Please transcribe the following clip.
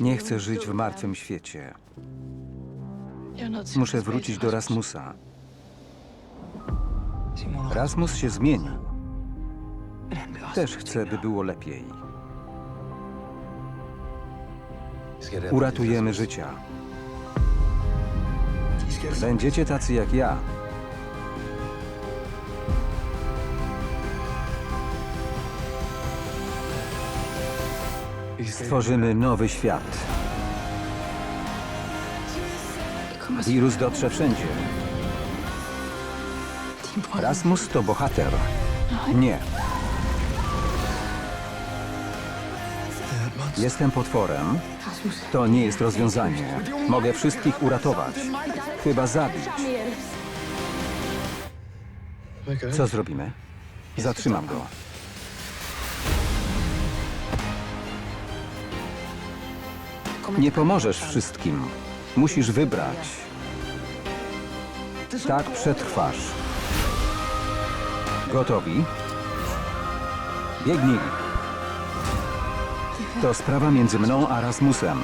Nie chcę żyć w martwym świecie. Muszę wrócić do Rasmusa. Rasmus się zmieni. Też chcę, by było lepiej. Uratujemy życia. Będziecie tacy jak ja. Stworzymy nowy świat. Wirus dotrze wszędzie. Rasmus to bohater. Nie. Jestem potworem. To nie jest rozwiązanie. Mogę wszystkich uratować. Chyba zabić. Co zrobimy? Zatrzymam go. Nie pomożesz wszystkim. Musisz wybrać. Tak przetrwasz. Gotowi? Biegnij. To sprawa między mną a Rasmusem.